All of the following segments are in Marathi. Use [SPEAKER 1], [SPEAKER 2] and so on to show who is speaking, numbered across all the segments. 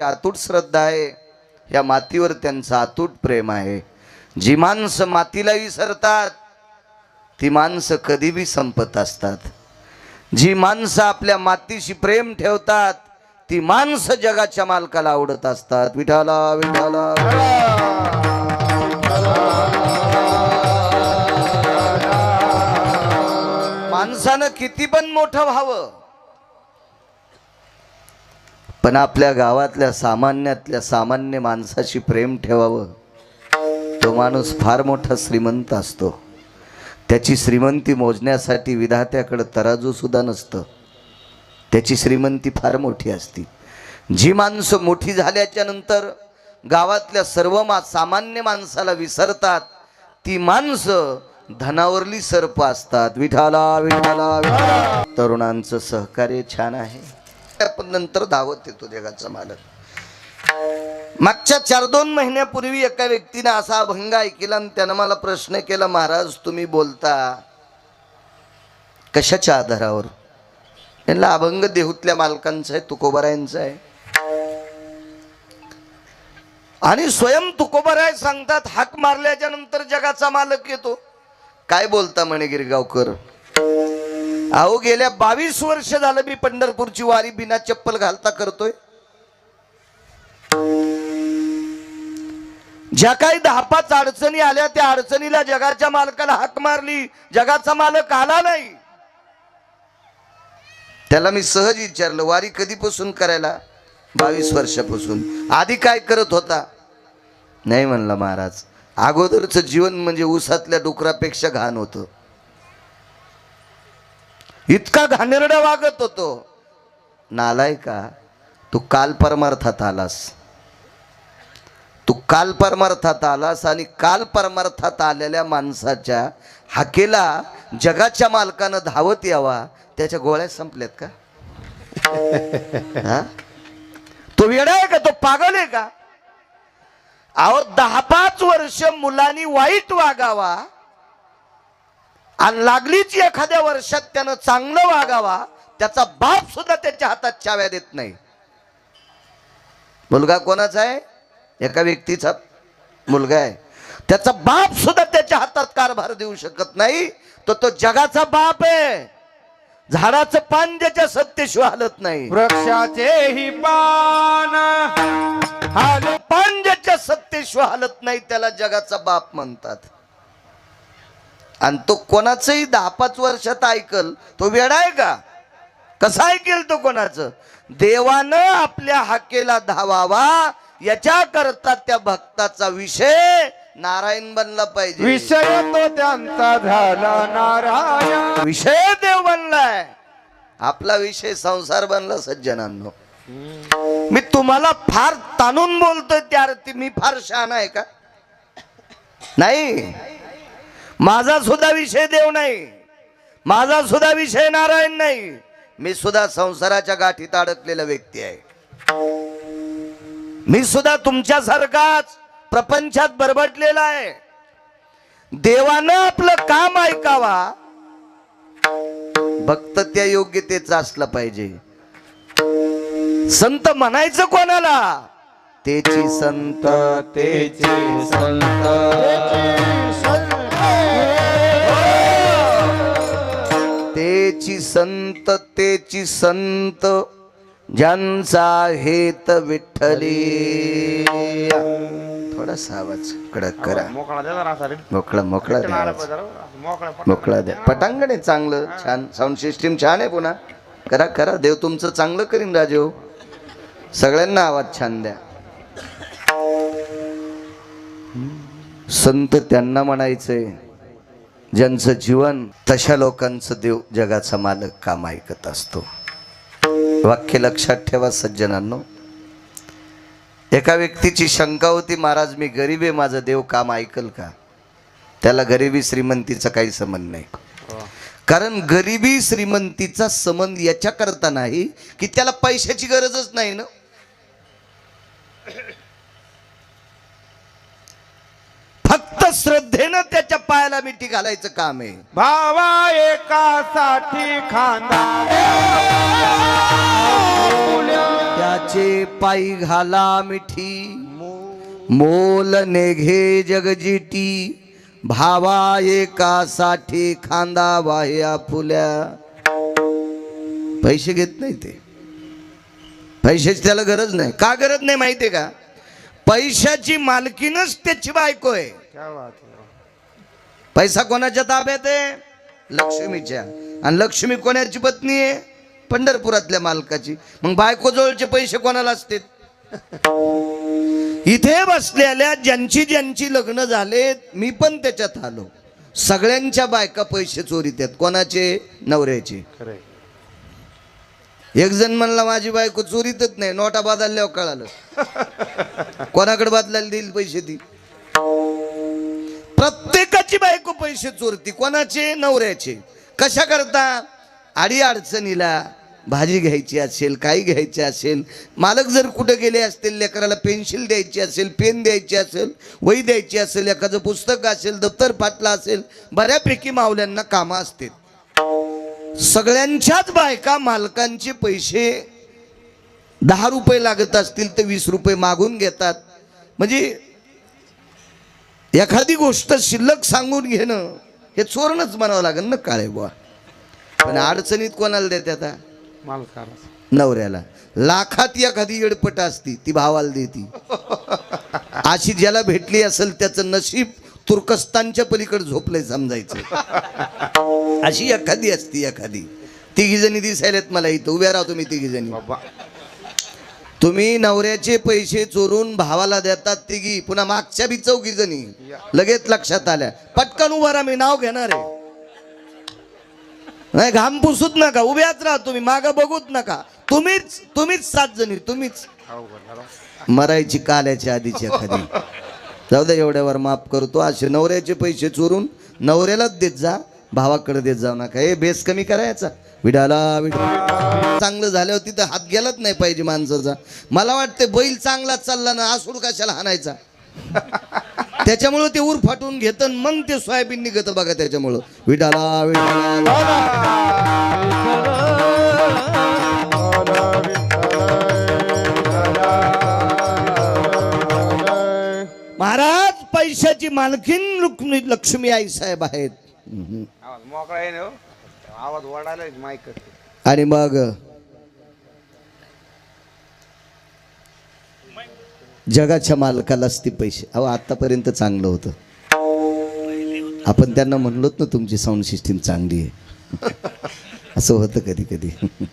[SPEAKER 1] अतूट श्रद्धा आहे. या मातीवर त्यांचं अतूट प्रेम आहे. जी माणसं मातीला विसरतात ती माणसं कधीबी संपत असतात. जी माणसं आपल्या मातीशी प्रेम ठेवतात ती माणसं जगाच्या मालकाला आवडत असतात. विठाला विठाला माणसानं किती पण मोठं व्हावं पण आपल्या गावातल्या सामान्यातल्या सामान्य माणसाशी प्रेम ठेवावं. तो माणूस फार मोठा श्रीमंत असतो. त्याची श्रीमंती मोजण्यासाठी विधात्याकडं तराजूसुद्धा नसतं. त्याची श्रीमंती फार मोठी असती. जी माणसं मोठी झाल्याच्यानंतर गावातल्या सर्व मा सामान्य माणसाला विसरतात ती माणसं धनावरली सर्प असतात. विठाला विठाला विठाला तरुणांचं सहकार्य छान आहे. नंतर धावत येतो जगाचा मालक. मागच्या चार दोन महिन्यापूर्वी एका व्यक्तीने असा अभंग ऐकला आणि त्यानं मला प्रश्न केला महाराज तुम्ही बोलता कशाच्या आधारावर? यांना अभंग देहूतल्या मालकांचा आहे तुकोबरायांचा आहे. आणि स्वयं तुकोबराय सांगतात हाक मारल्याच्या नंतर जगाचा मालक येतो. काय बोलता म्हणे गिरगावकर? अहो गेल्या बावीस वर्ष झालं मी पंढरपूरची वारी बिना चप्पल घालता करतोय. ज्या काही दहा पाच अडचणी आल्या त्या अडचणीला जगाच्या मालकाला हाक मारली. जगाचा मालक आला नाही. त्याला मी सहज विचारलं वारी कधीपासून करायला? बावीस वर्षापासून. आधी काय करत होता? नाही म्हणला महाराज अगोदरचं जीवन म्हणजे उसातल्या डुकरापेक्षा घाण होतं. इतका घाणेरडा वागत होतो. नालाय का तू काल परमार्थात आलास. तू काल परमार्थात आलास आणि काल परमार्थात आलेल्या माणसाच्या हाकेला जगाच्या मालकानं धावत यावा त्याच्या गोळ्या संपल्यात का? हा? तो वेडा आहे का? तो पागल आहे का? अहो दहा पाच वर्ष मुलांनी वाईट वागावा. आणि लागलीच एखाद्या वर्षात त्यानं चांगलं वागावा त्याचा बाप सुद्धा त्याच्या हातात चाव्या देत नाही. मुलगा कोणाचा आहे? एका व्यक्तीचा मुलगा आहे. त्याचा बाप सुद्धा त्याच्या हातात कारभार देऊ शकत नाही. तो तो जगाचा बाप आहे. झाडाचं पान ज्याच्या सत्तेशिवाय हलत नाही.
[SPEAKER 2] वृक्षाचे ही पान
[SPEAKER 1] हाल पान ज्याच्या सत्तेशिवाय हलत नाही त्याला जगाचा बाप म्हणतात. आणि तो कोणाचंही दहा पाच वर्षात ऐकल तो वेडा आहे का? कसा ऐकेल तो कोणाचं? देवानं आपल्या हाकेला धावावा याच्या करता त्या भक्ताचा विषय नारायण बनला पाहिजे.
[SPEAKER 2] विषय तो त्यांचा झाला नारायण.
[SPEAKER 1] विषय देव बनलाय. आपला विषय संसार बनला सज्जनांनो. मी तुम्हाला फार ताणून बोलतोय त्या अर्थी मी फार शहाणा आहे का? नाही. माझा सुद्धा विषय देव नाही. माझा सुद्धा विषय नारायण नाही. मी सुद्धा संसाराच्या गाठीत अडकलेला व्यक्ती आहे. मी सुद्धा तुमच्यासारखाच प्रपंचात बरबटलेला आहे. देवानं आपलं काम ऐकावा. भक्त त्या योग्यतेचं असलं पाहिजे. संत म्हणायचं कोणाला? तेची संत
[SPEAKER 2] तेचे संत.
[SPEAKER 1] तेची संत. तेची संत ज्यांचा हेत विठ्ठली. थोडासा आवाज कडक करा.
[SPEAKER 2] मोकळा.
[SPEAKER 1] मोकळा मोकळा द्या.
[SPEAKER 2] मोकळा
[SPEAKER 1] द्या. पटांगण आहे चांगलं छान. साऊंड सिस्टीम छान आहे पुन्हा. करा करा. देव तुमचं चांगलं करीन राजेव सगळ्यांना आवाज छान द्या. संत त्यांना म्हणायचंय. ज्यांचं जीवन तशा लोकांचं देव जगाचा मालक काम ऐकत असतो. वाक्य लक्षात ठेवा सज्जनांनो. एका व्यक्तीची शंका होती महाराज मी गरीब आहे माझं देव काम ऐकल का? त्याला गरिबी श्रीमंतीचा काही संबंध नाही. कारण गरिबी श्रीमंतीचा संबंध याच्याकरता नाही की त्याला पैशाची गरजच नाही ना? फक्त श्रद्धेनं त्याच्या पायाला मिठी घालायचं काम आहे.
[SPEAKER 2] भावा एकासाठी खांदा
[SPEAKER 1] त्याची पायी घाला मिठी. मोल नेघे जगजिटी. भावा एकासाठी खांदा बाह्या फुल्या. पैसे घेत नाही ते. पैशाची त्याला गरज नाही. का गरज नाही माहितीये का? पैशाची मालकीनच त्याची बायको आहे.
[SPEAKER 2] क्या बात
[SPEAKER 1] पैसा कोणाच्या ताब्यात आहे? लक्ष्मीच्या. आणि लक्ष्मी कोणाची पत्नी आहे? पंढरपुरातल्या मालकाची. मग बायको जवळचे पैसे कोणाला असतात इथे बसलेल्या ज्यांची ज्यांची लग्न झालेत मी पण त्याच्यात आलो. सगळ्यांच्या बायका पैसे चोरीत आहेत. कोणाचे? नवऱ्याचे. एक जण म्हणला माझी बायको चोरीतच नाही. नोटा बदलल्यावर कळालं. कोणाकडे बदलायला देईल पैसे ती? पैसे चोरती कोणाचे? नवऱ्याचे. कशा करता? आडी अडचणीला भाजी घ्यायची असेल काही घ्यायची असेल मालक जर कुठं गेले असतील लेकराला पेन्सिल द्यायची असेल पेन द्यायची असेल वही द्यायची असेल एखादं पुस्तक असेल दप्तर फाटला असेल बऱ्यापैकी मावल्यांना कामं असतील. सगळ्यांच्याच बायका मालकांचे पैसे दहा रुपये लागत असतील तर वीस रुपये मागून घेतात. म्हणजे एखादी गोष्ट शिल्लक सांगून घेणं हे चोरणच म्हणावं लागेल ना काळे बुवा. पण अडचणीत कोणाला देते आता?
[SPEAKER 2] मालकाला
[SPEAKER 1] नवऱ्याला. लाखात एखादी येडपट असती ती भावाला देती. अशी ज्याला भेटली असेल त्याचं नशीब तुर्कस्तानच्या पलीकडे झोपलंय समजायचं. अशी एखादी असती एखादी. तिघी जणी दिसायलेत मला इथं. उभ्या राहतो मी तिघी जणी.
[SPEAKER 2] बाबा.
[SPEAKER 1] तुम्ही नवऱ्याचे पैसे चोरून भावाला देतात तिघी पुन्हा मागच्या बी चौघी जणी. लगेच लक्षात आल्या. पटकन उभा राहा मी नाव घेणार आहे. नाही घाम पुसूत नका उभ्याच राहा तुम्ही माग बघूत नका. तुम्हीच तुम्हीच सात जणी तुम्हीच. मरायची काल्याच्या आधीची एखादी. जाऊ दे एवढ्यावर माफ करतो. असे नवऱ्याचे पैसे चोरून नवऱ्यालाच देत जा भावाकडे देत जाऊ नका. हे बेस कमी करायचा. विडाला विडा चांगलं झाल्यावर तिथं हात गेलाच नाही पाहिजे माणसाचा. मला वाटते बैल चांगला चालला ना आसूड कशाला हाणायचा? त्याच्यामुळं ते ऊर फाटून घेत मग ते सोयाबीन निघत बघा त्याच्यामुळं. विडाला विडाला. महाराज पैशाची मालकीन लक्ष्मी लक्ष्मी आई साहेब आहेत.
[SPEAKER 2] मोकळा आहे ना हो? आवाज वाढायला माईक
[SPEAKER 1] आणि मग? जगाच्या मालकालाच ती पैसे. अहो आतापर्यंत चांगलं होतं. आपण त्यांना म्हणलोत ना तुमची साऊंड सिस्टीम चांगली आहे. असं होतं कधी कधी.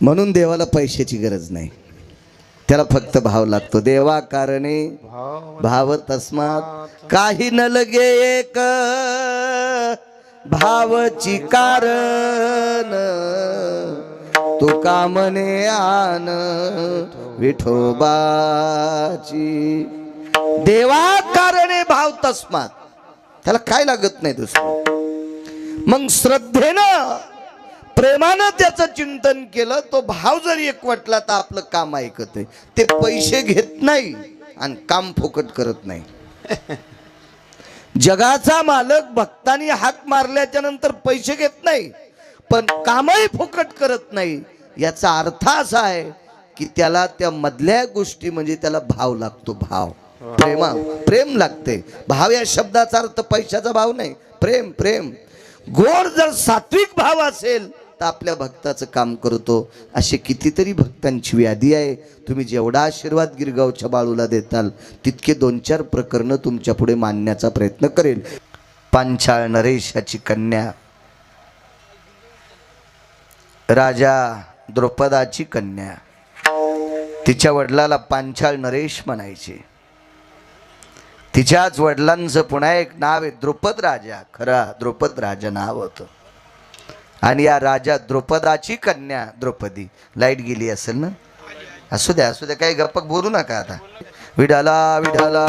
[SPEAKER 1] म्हणून देवाला पैशाची गरज नाही. त्याला फक्त भाव लागतो. देवा कारणे
[SPEAKER 2] भाव
[SPEAKER 1] भाव तस्मात काही न लगे एक भावची कारण. तुका म्हणे आन विठोबाची? देवा कारणे भाव तस्मात त्याला काय लागत नाही दुसरं? मग श्रद्धेनं प्रेमानं त्याचं चिंतन केलं तो भाव जर एकवटला तर आपलं काम ऐकत आहे ते पैसे घेत नाही आणि काम फुकट करत नाही. जगाचा मालक भक्तांनी हाक मारल्याच्या नंतर पैसे घेत नाही पण कामही फुकट करत नाही. याचा अर्थ असा आहे की त्याला त्या मधल्या गोष्टी म्हणजे त्याला भाव लागतो भाव. प्रेमा प्रेम लागते. भाव या शब्दाचा अर्थ पैशाचा भाव नाही. प्रेम प्रेम. गोड जर सात्विक भाव असेल तर आपल्या भक्ताचं काम करतो. असे कितीतरी भक्तांची व्याधी आहे. तुम्ही जेवढा आशीर्वाद गिरगावच्या बाळूला देताल तितके दोन चार प्रकरणं तुमच्यापुढे मांडण्याचा प्रयत्न करेल. पांचाळ नरेशाची कन्या. राजा द्रौपदाची कन्या. तिच्या वडिलाला पांचाळ नरेश म्हणायचे. तिच्याच वडिलांचं पुन्हा एक नाव आहे द्रुपद राजा. खरा द्रुपद राजा नाव होतं. आणि या राजा द्रुपदाची कन्या द्रौपदी. लाइट गेली असेल ना? असू द्या असू द्या काही गप्पक बोलू नका आता. विडाला विडाला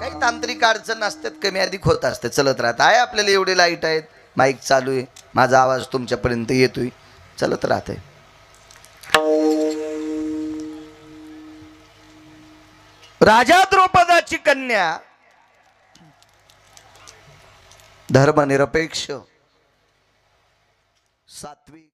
[SPEAKER 1] काही तांत्रिक अडचण असतात कमी अधिक होत असते चलत राहत. आहे आपल्याला एवढे लाइट आहेत? माईक चालू आहे. माझा आवाज तुमच्यापर्यंत येतोय. चलत राहते राजा द्रौपदाची कन्या. धर्मनिरपेक्ष. सात्विक.